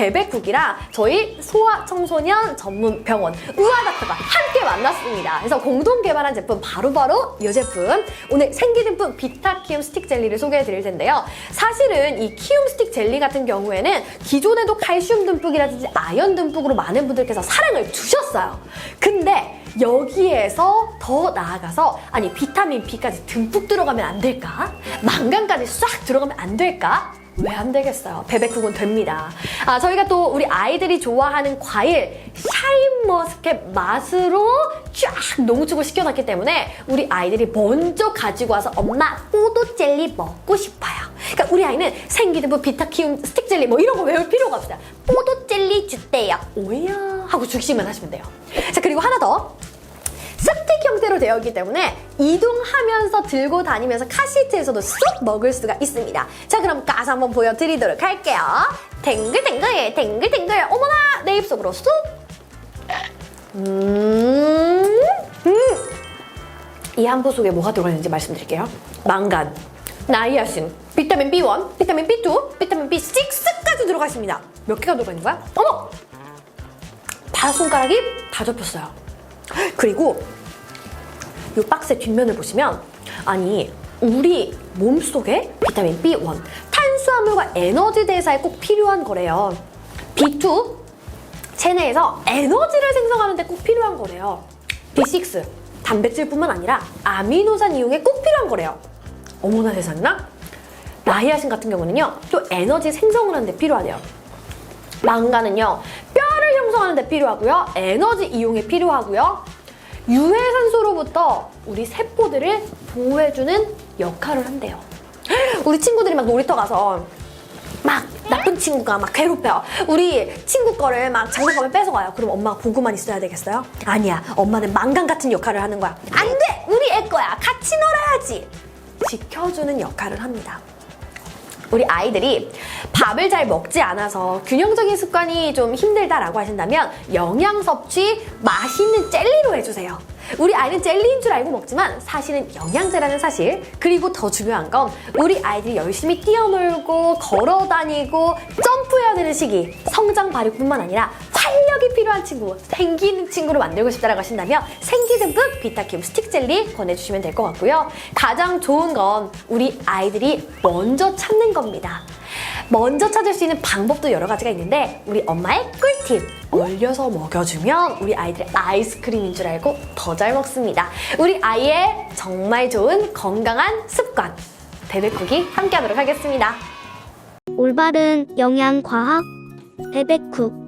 베베쿡이랑 저희 소아청소년 전문 병원 우아닥터가 함께 만났습니다. 그래서 공동 개발한 제품 바로바로 이 제품. 오늘 생기듬뿍 비타 키움 스틱 젤리를 소개해 드릴 텐데요. 사실은 이 키움 스틱 젤리 같은 경우에는 기존에도 칼슘 듬뿍이라든지 아연 듬뿍으로 많은 분들께서 사랑을 주셨어요. 근데 여기에서 더 나아가서 아니 비타민 B까지 듬뿍 들어가면 안 될까? 망간까지 싹 들어가면 안 될까? 왜 안 되겠어요? 베베쿡은 됩니다. 아, 저희가 또 우리 아이들이 좋아하는 과일 샤인머스켓 맛으로 쫙 농축을 시켜놨기 때문에 우리 아이들이 먼저 가지고 와서 엄마 포도 젤리 먹고 싶어요. 그러니까 우리 아이는 생기드부 비타키움 스틱 젤리 뭐 이런 거 외울 필요가 없어요. 포도 젤리 주대요. 오야 하고 주기만 하시면 돼요. 자 그리고 하나 더. 스틱 형태로 되어 있기 때문에 이동하면서 들고 다니면서 카시트에서도 쏙 먹을 수가 있습니다. 자 그럼 가서 한번 보여드리도록 할게요. 탱글탱글 탱글탱글 어머나 내 입속으로 쏙 음, 음. 이한부 속에 뭐가 들어가 있는지 말씀드릴게요. 망간, 나이아신, 비타민 B1, 비타민 B2, 비타민 B6까지 들어가 있습니다. 몇 개가 들어가 있는 거야? 어머! 다섯 손가락이 다 접혔어요. 그리고 이 박스의 뒷면을 보시면 아니 우리 몸속에 비타민 B1, 탄수화물과 에너지 대사에 꼭 필요한 거래요. B2, 체내에서 에너지를 생성하는데 꼭 필요한 거래요. B6, 단백질뿐만 아니라 아미노산 이용에 꼭 필요한 거래요. 어머나 세상나? 나이아신 같은 경우는요, 또 에너지 생성을 하는데 필요하대요. 망간은요, 뼈를 형성하는데 필요하고요, 에너지 이용에 필요하고요, 유해산소로부터 우리 세포들을 보호해주는 역할을 한대요. 우리 친구들이 막 놀이터 가서 막 나쁜 친구가 막 괴롭혀요. 우리 친구 거를 막 장난감을 뺏어가요. 그럼 엄마가 보고만 있어야 되겠어요? 아니야. 엄마는 망간 같은 역할을 하는 거야. 안 돼! 우리 애 거야. 같이 놀아야지. 지켜주는 역할을 합니다. 우리 아이들이 밥을 잘 먹지 않아서 균형적인 습관이 좀 힘들다라고 하신다면 영양 섭취 맛있는 젤리로 해주세요. 우리 아이는 젤리인 줄 알고 먹지만 사실은 영양제라는 사실 그리고 더 중요한 건 우리 아이들이 열심히 뛰어놀고 걸어다니고 점프해야 되는 시기 성장 발육뿐만 아니라 활력이 필요한 친구 생기는 친구로 만들고 싶다라고 하신다면 생기듬뿍 비타큐브 스틱 젤리 권해주시면 될 것 같고요 가장 좋은 건 우리 아이들이 먼저 찾는 겁니다 먼저 찾을 수 있는 방법도 여러 가지가 있는데 우리 엄마의 꿀팁 얼려서 먹여주면 우리 아이들의 아이스크림인 줄 알고 더 잘 먹습니다 우리 아이의 정말 좋은 건강한 습관 베베쿡이 함께하도록 하겠습니다 올바른 영양 과학 베베쿡